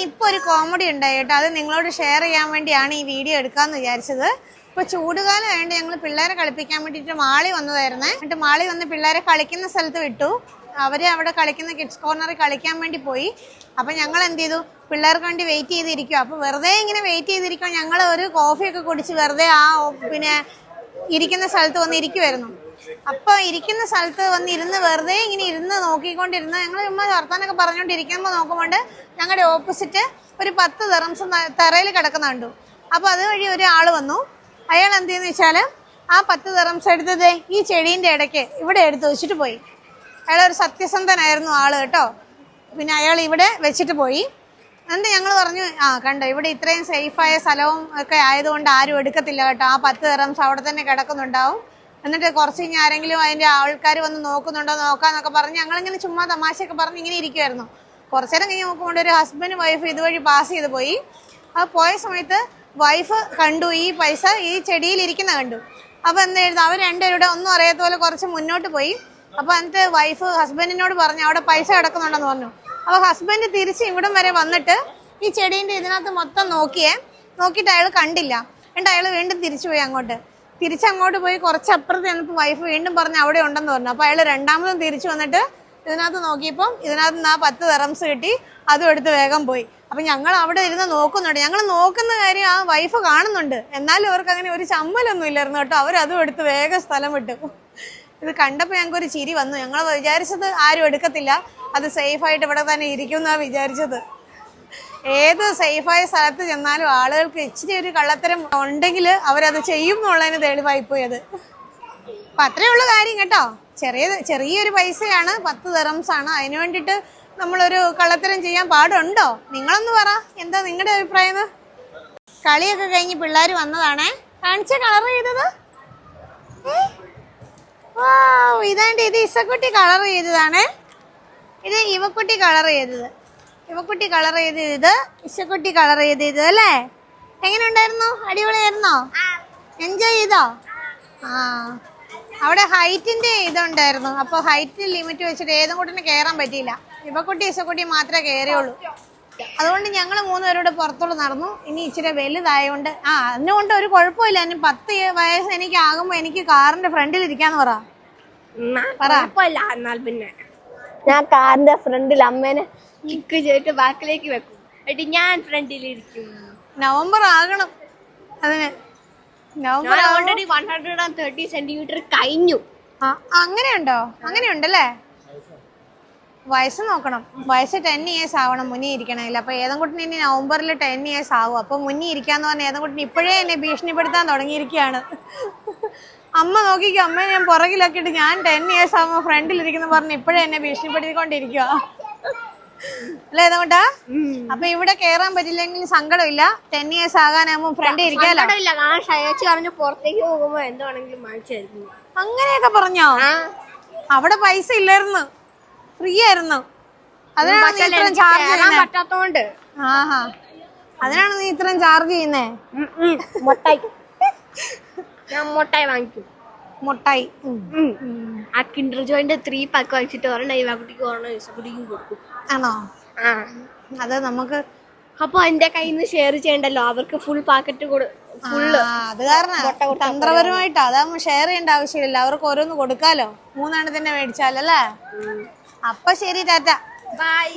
പിന്നെ ഇപ്പൊ ഒരു കോമഡി ഉണ്ടായി കേട്ടോ. അത് നിങ്ങളോട് ഷെയർ ചെയ്യാൻ വേണ്ടിയാണ് ഈ വീഡിയോ എടുക്കാന്ന് വിചാരിച്ചത്. ഇപ്പൊ ചൂടുകാലം ആയതുകൊണ്ട് ഞങ്ങൾ പിള്ളേരെ കളിപ്പിക്കാൻ വേണ്ടിയിട്ട് മാളി വന്നതായിരുന്നേ. എന്നിട്ട് മാളി വന്ന് പിള്ളേരെ കളിക്കുന്ന സ്ഥലത്ത് വിട്ടു. അവർ അവിടെ കളിക്കുന്ന കിഡ്സ് കോർണറിൽ കളിക്കാൻ വേണ്ടി പോയി. അപ്പൊ ഞങ്ങൾ എന്ത് ചെയ്തു? പിള്ളേർക്ക് വേണ്ടി വെയിറ്റ് ചെയ്തിരിക്കും അപ്പൊ വെറുതെ ഇങ്ങനെ വെയിറ്റ് ചെയ്തിരിക്കുമ്പോൾ ഞങ്ങൾ ഒരു കോഫിയൊക്കെ കുടിച്ച് വെറുതെ ആ പിന്നെ ഇരിക്കുന്ന സ്ഥലത്ത് വന്ന് ഇരിക്കുമായിരുന്നു അപ്പൊ ഇരിക്കുന്ന സ്ഥലത്ത് വന്ന് ഇരുന്ന് വെറുതെ ഇങ്ങനെ ഇരുന്ന് നോക്കിക്കൊണ്ടിരുന്ന് ഞങ്ങൾ ചുമ്മാ വർത്താനൊക്കെ പറഞ്ഞുകൊണ്ടിരിക്കുമ്പോൾ നോക്കുമ്പോണ്ട് ഞങ്ങളുടെ ഓപ്പോസിറ്റ് ഒരു പത്ത് തെറംസ് തറയിൽ കിടക്കുന്ന കണ്ടു. അപ്പൊ അതുവഴി ഒരാൾ വന്നു. അയാൾ എന്ത് ചെയ്യുന്ന വെച്ചാൽ ആ പത്ത് തെറംസ് എടുത്തത് ഈ ചെടീന്റെ ഇടയ്ക്ക് ഇവിടെ എടുത്ത് വെച്ചിട്ട് പോയി. അയാൾ ഒരു സത്യസന്ധനായിരുന്നു ആൾ കേട്ടോ. പിന്നെ അയാൾ ഇവിടെ വെച്ചിട്ട് പോയി. എന്നിട്ട് ഞങ്ങൾ പറഞ്ഞു ആ കണ്ടോ ഇവിടെ ഇത്രയും സേഫായ സ്ഥലവും ഒക്കെ ആയതുകൊണ്ട് ആരും എടുക്കത്തില്ല കേട്ടോ. ആ പത്ത് തെറംസ് അവിടെ തന്നെ കിടക്കുന്നുണ്ടാവും. എന്നിട്ട് കുറച്ച് കഴിഞ്ഞ് ആരെങ്കിലും അതിന്റെ ആൾക്കാർ വന്ന് നോക്കുന്നുണ്ടോ നോക്കാന്നൊക്കെ പറഞ്ഞ് ഞങ്ങളിങ്ങനെ ചുമ്മാ തമാശയൊക്കെ പറഞ്ഞ് ഇങ്ങനെ ഇരിക്കുമായിരുന്നു കുറച്ചു നേരം കഴിഞ്ഞ് നോക്കുമ്പോൾ ഒരു ഹസ്ബൻഡ് വൈഫ് ഇതുവഴി പാസ് ചെയ്ത് പോയി. ആ പോയ സമയത്ത് വൈഫ് കണ്ടു ഈ പൈസ ഈ ചെടിയിൽ ഇരിക്കുന്ന കണ്ടു. അപ്പൊ എന്തായിരുന്നു അവർ രണ്ടുപേരുടെ ഒന്നും അറിയാത്ത പോലെ കുറച്ച് മുന്നോട്ട് പോയി. അപ്പൊ എന്നിട്ട് വൈഫ് ഹസ്ബൻഡിനോട് പറഞ്ഞു അവിടെ പൈസ കിടക്കുന്നുണ്ടെന്ന് പറഞ്ഞു. അപ്പൊ ഹസ്ബൻഡ് തിരിച്ച് ഇവിടം വരെ വന്നിട്ട് ഈ ചെടീന്റെ ഇതിനകത്ത് മൊത്തം നോക്കിയേ. നോക്കിയിട്ട് അയാൾ കണ്ടില്ല. എന്നിട്ട് അയാൾ വീണ്ടും തിരിച്ചു പോയി അങ്ങോട്ട്. തിരിച്ചങ്ങോട്ട് പോയി കുറച്ച് അപ്പുറത്ത് ചെന്നപ്പോൾ വൈഫ് വീണ്ടും പറഞ്ഞ് അവിടെ ഉണ്ടെന്ന് പറഞ്ഞു. അപ്പൊ അയാൾ രണ്ടാമതും തിരിച്ചു വന്നിട്ട് ഇതിനകത്ത് നോക്കിയപ്പം ഇതിനകത്ത് നിന്ന് ആ പത്ത് തെറംസ് കിട്ടി. അതും എടുത്ത് വേഗം പോയി. അപ്പൊ ഞങ്ങൾ അവിടെ ഇരുന്ന് നോക്കുന്നുണ്ട്. ഞങ്ങൾ നോക്കുന്ന കാര്യം ആ വൈഫ് കാണുന്നുണ്ട്. എന്നാലും അവർക്ക് അങ്ങനെ ഒരു ചമ്മലൊന്നും ഇല്ലായിരുന്നു കേട്ടോ. അവരതും എടുത്ത് വേഗം സ്ഥലം വിട്ടു. ഇത് കണ്ടപ്പോൾ ഞങ്ങൾക്ക് ഒരു ചിരി വന്നു. ഞങ്ങൾ വിചാരിച്ചത് ആരും എടുക്കത്തില്ല. അത് സേഫായിട്ട് ഇവിടെ തന്നെ ഇരിക്കും എന്നാണ് വിചാരിച്ചത്. ഏത് സേഫായ സ്ഥലത്ത് ചെന്നാലും ആളുകൾക്ക് ഇച്ചിരി ഒരു കള്ളത്തരം ഉണ്ടെങ്കിൽ അവരത് ചെയ്യും എന്നുള്ളതിന് തെളിവായി പോയത് അപ്പൊ അത്രേ ഉള്ള കാര്യം കേട്ടോ. ചെറിയ ചെറിയൊരു പൈസയാണ് പത്ത് തെറംസ് ആണ് അതിനു വേണ്ടിയിട്ട് നമ്മളൊരു കള്ളത്തരം ചെയ്യാൻ പാടുണ്ടോ? നിങ്ങളൊന്ന് പറ. എന്താ നിങ്ങളുടെ അഭിപ്രായം? കളിയൊക്കെ കഴിഞ്ഞ് പിള്ളേർ വന്നതാണേ. കാണിച്ച കളർ ചെയ്തത് ഇതാണ്ട് ഇത് ഇസക്കുട്ടി കളർ ചെയ്തതാണേ. ഇത് ഇവക്കുട്ടി കളർ ചെയ്തത്. ഇവക്കുട്ടി കളർ ചെയ്ത് ഇത് ഇശക്കുട്ടി കളർ ചെയ്ത് ഇത് അല്ലേ? എങ്ങനെ ഉണ്ടായിരുന്നു അടിപൊളിയായിരുന്നോ എൻജോയ് ചെയ്തോ? ആ. അവിടെ ഹൈറ്റിന്റെ ഇതുണ്ടായിരുന്നു. അപ്പൊ ഹൈറ്റ് ലിമിറ്റ് വെച്ചിട്ട് ഏതും കൂട്ടിന് കയറാൻ പറ്റിയില്ല. ഇവക്കുട്ടി ഇശക്കുട്ടി മാത്രമേ കയറിയുള്ളൂ അതുകൊണ്ട് ഞങ്ങൾ മൂന്നുപേരോട് പുറത്തോട്ട് നടന്നു. ഇനി ഇച്ചിരി വലുതായതുകൊണ്ട് ആ അതിനുകൊണ്ട് ഒരു കുഴപ്പമില്ല. ഇനി പത്ത് വയസ്സ് എനിക്ക് ആകുമ്പോ എനിക്ക് കാറിന്റെ ഫ്രണ്ടിൽ ഇരിക്കാന്ന് പറ. പറ. പിന്നെ. ഞാൻ കാറിന്റെ ഫ്രണ്ടിൽ അമ്മേനെ കിക്ക് ചെയ്തിട്ട് ബാക്കിലേക്ക് വെക്കും. എന്നിട്ട് ഞാൻ ഫ്രണ്ടിലിരിക്കും നവംബർ ആകണം. അതിന് November already one hundred and thirty centimetre കഴിഞ്ഞു. ആ അങ്ങനെയുണ്ടോ? അങ്ങനെയുണ്ടല്ലേ? വയസ്സ് നോക്കണം. വയസ്സ് ടെൻ ഇയേഴ്സ് ആവണം മുന്നേ ഇരിക്കണമെങ്കിൽ അപ്പൊ ഏതെങ്കുട്ടിന് ഇനി നവംബറിൽ ടെൻ ഇയേഴ്സ് ആവും. അപ്പൊ മുന്നേ ഇരിക്കാന്ന് പറഞ്ഞ ഏതെങ്കുട്ടിന് ഇപ്പോഴേ എന്നെ ഭീഷണിപ്പെടുത്താൻ തുടങ്ങിയിരിക്കുകയാണ്. അമ്മ നോക്കിക്കോ. അമ്മ ഞാൻ പുറകിലാക്കിയിട്ട് ഞാൻ ടെൻ ഇയേഴ്സ് ആവുമ്പോ ഫ്രണ്ടിൽ ഇരിക്കുന്ന പറഞ്ഞ് ഇപ്പോഴേ എന്നെ ഭീഷണിപ്പെടുത്തിക്കൊണ്ടിരിക്കുക അല്ലേ അതുകൊണ്ടാ അപ്പൊ ഇവിടെ കേറാൻ പറ്റില്ലെങ്കിൽ സങ്കടമില്ല. ടെൻ ഇയേഴ്സ് ആകാനാകുമ്പോ ഫ്രണ്ട് ഇരിക്കാലോ? പറഞ്ഞ് പുറത്തേക്ക് പോകുമ്പോ എന്താണെങ്കിലും വാങ്ങിച്ചായിരുന്നു. അങ്ങനെയൊക്കെ പറഞ്ഞോ? അവിടെ പൈസ ഇല്ലായിരുന്നു. ഫ്രീ ആയിരുന്നു. അതിനാണ് നീ ഇത്രയും ചാർജ് പറ്റാത്തോണ്ട്. ആഹാ. അതിനാണ് നീ ഇത്രയും ചാർജ് ചെയ്യുന്നേ? മുട്ടായി. ഞാൻ മുട്ടായി വാങ്ങിക്കും. മുട്ടായി. ആ കിൻഡർ ജോയിന്റെ ത്രീ പാക്ക് വാങ്ങിച്ചിട്ട് ഒരെണ്ണം കുട്ടിക്ക് ഒരെണ്ണം ഇസക്കുട്ടിക്കും കൊടുക്കും ആണോ? ആ. അത് നമുക്ക് അപ്പൊ എന്റെ കയ്യിൽ നിന്ന് ഷെയർ ചെയ്യണ്ടല്ലോ? അവർക്ക് ഫുൾ പാക്കറ്റ് ഫുള്ള് അത് കാരണം തന്ത്രപരമായിട്ട്. അതാകുമ്പോ ഷെയർ ചെയ്യേണ്ട ആവശ്യമില്ല അവർക്ക് ഓരോന്ന് കൊടുക്കാലോ. മൂന്നെണ്ണത്തിന്റെ മേടിച്ചാലല്ലേ? അപ്പൊ ശരി ടാറ്റ. ബൈ